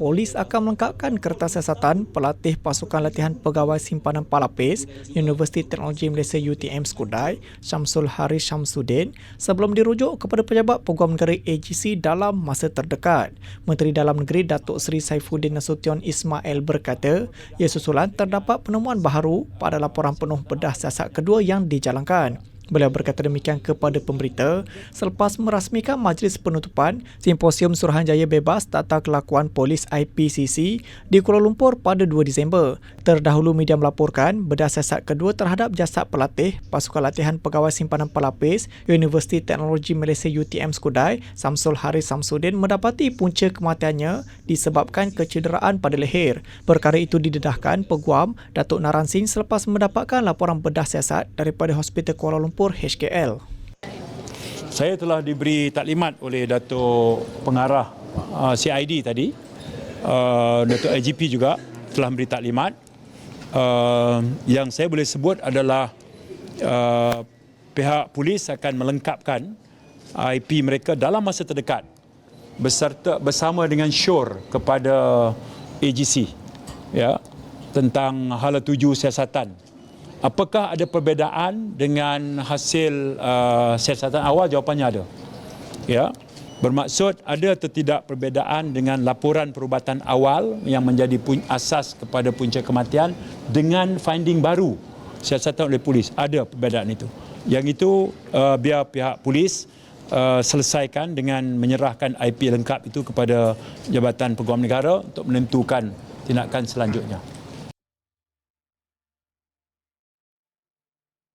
polis akan melengkapkan kertas siasatan pelatih pasukan latihan pegawai simpanan Palapis Universiti Teknologi Malaysia UTM Skudai Syamsul Haris Syamsuddin sebelum dirujuk kepada pejabat peguam negara AGC dalam masa terdekat. Menteri Dalam Negeri Datuk Seri Saifuddin Nasution Ismail berkata, ia susulan terdapat penemuan baharu pada laporan penuh bedah siasat kedua yang dijalankan. Beliau berkata demikian kepada pemberita selepas merasmikan majlis penutupan Simposium Suruhanjaya Bebas Tata Kelakuan Polis IPCC di Kuala Lumpur pada 2 Disember. Terdahulu media melaporkan bedah siasat kedua terhadap jasad pelatih Pasukan Latihan Pegawai Simpanan Pelapis Universiti Teknologi Malaysia UTM Skudai Samsul Haris Samsudin mendapati punca kematiannya disebabkan kecederaan pada leher. Perkara itu didedahkan peguam Datuk Naran Singh selepas mendapatkan laporan bedah siasat daripada Hospital Kuala Lumpur Lumpur HKL. Saya telah diberi taklimat oleh Datuk Pengarah uh, CID tadi, uh, Datuk IGP juga telah memberi taklimat. Uh, yang saya boleh sebut adalah uh, pihak polis akan melengkapkan IP mereka dalam masa terdekat beserta bersama dengan SURE kepada AGC ya tentang hala tuju siasatan Apakah ada perbezaan dengan hasil uh, siasatan awal? Jawapannya ada. Ya. Bermaksud ada atau tidak perbezaan dengan laporan perubatan awal yang menjadi asas kepada punca kematian dengan finding baru siasatan oleh polis. Ada perbezaan itu. Yang itu uh, biar pihak polis uh, selesaikan dengan menyerahkan IP lengkap itu kepada Jabatan Peguam Negara untuk menentukan tindakan selanjutnya.